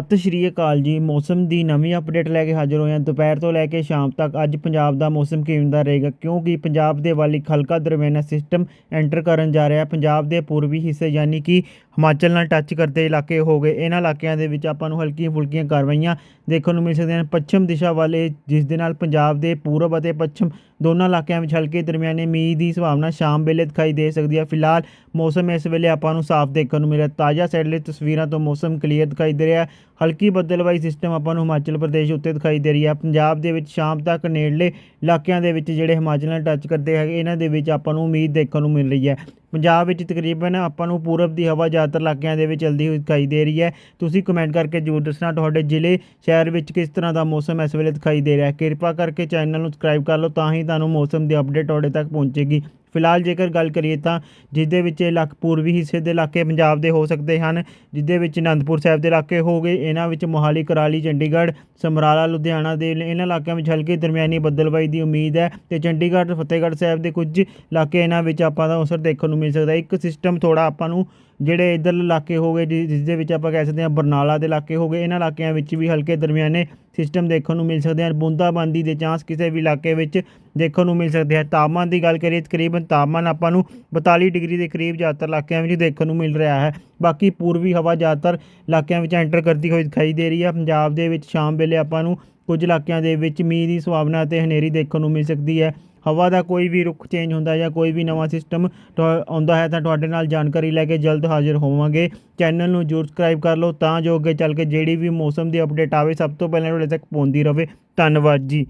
ਸਤਿ ਸ਼੍ਰੀ ਅਕਾਲ ਜੀ। ਮੌਸਮ ਦੀ ਨਵੀਂ ਅਪਡੇਟ ਲੈ ਕੇ ਹਾਜ਼ਰ ਹੋਏ ਹਾਂ ਦੁਪਹਿਰ ਤੋਂ ਲੈ ਕੇ ਸ਼ਾਮ ਤੱਕ ਅੱਜ ਪੰਜਾਬ ਦਾ ਮੌਸਮ ਕਿਵੇਂ ਦਾ ਰਹੇਗਾ? ਕਿਉਂਕਿ ਪੰਜਾਬ ਦੇ ਵੱਲ ਇੱਕ ਹਲਕਾ ਦਰਮਿਆਨਾ ਸਿਸਟਮ ਐਂਟਰ ਕਰਨ ਜਾ ਰਿਹਾ। ਹੈ ਪੰਜਾਬ ਦੇ ਪੂਰਬੀ ਹਿੱਸੇ ਯਾਨੀ ਕਿ ਹਿਮਾਚਲ ਨਾਲ ਟੱਚ ਕਰਦੇ ਇਲਾਕੇ ਹੋ ਗਏ। ਇਹਨਾਂ ਇਲਾਕਿਆਂ ਦੇ ਵਿੱਚ ਆਪਾਂ ਨੂੰ ਹਲਕੀਆਂ ਫੁਲਕੀਆਂ ਕਾਰਵਾਈਆਂ ਦੇਖਣ ਨੂੰ ਮਿਲ ਸਕਦੀਆਂ ਹਨ ਪੱਛਮ ਦਿਸ਼ਾ ਵਾਲੇ ਜਿਸ ਦੇ ਨਾਲ ਪੰਜਾਬ ਦੇ ਪੂਰਬ ਅਤੇ ਪੱਛਮ ਦੋਨਾਂ ਇਲਾਕਿਆਂ ਵਿੱਚ ਹਲਕੇ ਦਰਮਿਆਨੇ ਮੀਂਹ ਦੀ ਸੰਭਾਵਨਾ ਸ਼ਾਮ ਵੇਲੇ ਦਿਖਾਈ ਦੇ ਸਕਦੀ ਹੈ। ਫਿਲਹਾਲ ਮੌਸਮ ਇਸ ਵੇਲੇ ਆਪਾਂ ਨੂੰ ਸਾਫ਼ ਦੇਖਣ ਨੂੰ ਮਿਲ ਰਿਹਾ ਤਾਜ਼ਾ ਸੈਟਲਾਈਟ ਤਸਵੀਰਾਂ ਤੋਂ ਮੌਸਮ ਕਲੀਅਰ ਦਿਖਾਈ ਦੇ ਰਿਹਾ ਹੈ। ਹਲਕੀ ਬੱਦਲਵਾਈ ਸਿਸਟਮ ਆਪਾਂ ਨੂੰ ਹਿਮਾਚਲ ਪ੍ਰਦੇਸ਼ ਉੱਤੇ ਦਿਖਾਈ ਦੇ ਰਹੀ ਹੈ। ਪੰਜਾਬ ਦੇ ਵਿੱਚ ਸ਼ਾਮ ਤੱਕ ਨੇੜਲੇ ਇਲਾਕਿਆਂ ਦੇ ਵਿੱਚ ਜਿਹੜੇ ਹਿਮਾਚਲ ਨਾਲ ਟੱਚ ਕਰਦੇ ਹੈਗੇ, ਇਹਨਾਂ ਦੇ ਵਿੱਚ ਆਪਾਂ ਨੂੰ ਉਮੀਦ ਦੇਖਣ ਨੂੰ ਮਿਲ ਰਹੀ ਹੈ। ਪੰਜਾਬ ਵਿੱਚ ਤਕਰੀਬਨ ਆਪਾਂ ਨੂੰ ਪੂਰਬ ਦੀ ਹਵਾ ਜ਼ਿਆਦਾਤਰ ਇਲਾਕਿਆਂ ਦੇ ਵਿੱਚ ਚੱਲਦੀ ਹੋਈ ਦਿਖਾਈ ਦੇ ਰਹੀ ਹੈ। ਤੁਸੀਂ ਕਮੈਂਟ ਕਰਕੇ ਜ਼ਰੂਰ ਦੱਸਣਾ ਤੁਹਾਡੇ ਜ਼ਿਲ੍ਹੇ, ਸ਼ਹਿਰ ਵਿੱਚ ਕਿਸ ਤਰ੍ਹਾਂ ਦਾ ਮੌਸਮ ਇਸ ਵੇਲੇ ਦਿਖਾਈ ਦੇ ਰਿਹਾ ਹੈ। ਕਿਰਪਾ ਕਰਕੇ ਚੈਨਲ ਨੂੰ ਸਬਸਕ੍ਰਾਈਬ ਕਰ ਲਓ, ਤਾਂ ਹੀ ਤੁਹਾਨੂੰ ਮੌਸਮ ਦੀ ਅਪਡੇਟ ਤੁਹਾਡੇ ਤੱਕ ਪਹੁੰਚੇਗੀ। ਫਿਲਹਾਲ ਜੇਕਰ ਗੱਲ ਕਰੀਏ ਤਾਂ ਜਿਸਦੇ ਵਿੱਚ ਇਲਾਕ ਪੂਰਬੀ ਹਿੱਸੇ ਦੇ ਇਲਾਕੇ ਪੰਜਾਬ ਦੇ ਹੋ ਸਕਦੇ ਹਨ, ਜਿਸਦੇ ਵਿੱਚ ਅਨੰਦਪੁਰ ਸਾਹਿਬ ਦੇ ਇਲਾਕੇ ਹੋ ਗਏ, ਇਹਨਾਂ ਵਿੱਚ ਮੋਹਾਲੀ, ਕਰਾਲੀ, ਚੰਡੀਗੜ੍ਹ, ਸਮਰਾਲਾ, ਲੁਧਿਆਣਾ ਦੇ ਇਹਨਾਂ ਇਲਾਕਿਆਂ ਵਿੱਚ ਹਲਕੀ ਦਰਮਿਆਨੀ ਬੱਦਲਬਾਈ ਦੀ ਉਮੀਦ ਹੈ ਤੇ ਚੰਡੀਗੜ੍ਹ, ਫਤਿਹਗੜ੍ਹ ਸਾਹਿਬ ਦੇ ਕੁਝ ਇਲਾਕੇ ਇਹਨਾਂ ਵਿੱਚ ਆਪਾਂ ਦਾ ਅਸਰ ਦੇਖਣ ਨੂੰ ਮਿਲ ਸਕਦਾ ਇੱਕ ਸਿਸਟਮ ਥੋੜਾ ਆਪਾਂ ਨੂੰ ਜਿਹੜੇ ਇੱਧਰ ਇਲਾਕੇ ਹੋ ਗਏ, ਜਿ- ਜਿਸ ਦੇ ਵਿੱਚ ਆਪਾਂ ਕਹਿ ਸਕਦੇ ਹਾਂ ਬਰਨਾਲਾ ਦੇ ਇਲਾਕੇ ਹੋ ਗਏ, ਇਹਨਾਂ ਇਲਾਕਿਆਂ ਵਿੱਚ ਵੀ ਹਲਕੇ ਦਰਮਿਆਨੇ ਸਿਸਟਮ ਦੇਖਣ ਨੂੰ ਮਿਲ ਸਕਦੇ ਹਨ। ਬੂੰਦਾਬਾਂਦੀ ਦੇ ਚਾਂਸ ਕਿਸੇ ਵੀ ਇਲਾਕੇ ਵਿੱਚ ਦੇਖਣ ਨੂੰ ਮਿਲ ਸਕਦੇ ਹਨ। ਤਾਪਮਾਨ ਦੀ ਗੱਲ ਕਰੀਏ, ਤਕਰੀਬਨ ਤਾਪਮਾਨ ਆਪਾਂ ਨੂੰ 42 ਡਿਗਰੀ ਦੇ ਕਰੀਬ ਜ਼ਿਆਦਾਤਰ ਇਲਾਕਿਆਂ ਵਿੱਚ ਦੇਖਣ ਨੂੰ ਮਿਲ ਰਿਹਾ ਹੈ। ਬਾਕੀ ਪੂਰਬੀ ਹਵਾ ਜ਼ਿਆਦਾਤਰ ਇਲਾਕਿਆਂ ਵਿੱਚ ਐਂਟਰ ਕਰਦੀ ਹੋਈ ਦਿਖਾਈ ਦੇ ਰਹੀ ਹੈ। ਪੰਜਾਬ ਦੇ ਵਿੱਚ ਸ਼ਾਮ ਵੇਲੇ ਆਪਾਂ ਨੂੰ ਕੁਝ ਇਲਾਕਿਆਂ ਦੇ ਵਿੱਚ ਮੀਂਹ ਦੀ ਸੰਭਾਵਨਾ ਅਤੇ ਹਨੇਰੀ ਦੇਖਣ ਨੂੰ ਮਿਲ ਸਕਦੀ ਹੈ। ਹਵਾ ਦਾ ਕੋਈ ਵੀ ਰੁਖ ਚੇਂਜ ਹੁੰਦਾ ਜਾਂ ਕੋਈ ਵੀ ਨਵਾਂ ਸਿਸਟਮ ਆਉਂਦਾ ਹੈ ਤਾਂ ਤੁਹਾਡੇ ਨਾਲ ਜਾਣਕਾਰੀ ਲੈ ਕੇ ਜਲਦ ਹਾਜ਼ਰ ਹੋਵਾਂਗੇ। ਚੈਨਲ ਨੂੰ ਜਰੂਰ ਸਬਸਕ੍ਰਾਈਬ ਕਰ ਲਓ ਤਾਂ ਜੋ ਅੱਗੇ ਚੱਲ ਕੇ ਜਿਹੜੀ ਵੀ ਮੌਸਮ ਦੀ ਅਪਡੇਟ ਆਵੇ, ਸਭ ਤੋਂ ਪਹਿਲਾਂ ਤੁਹਾਡੇ ਤੱਕ ਪਹੁੰਚਦੀ ਰਹੇ। ਧੰਨਵਾਦ ਜੀ।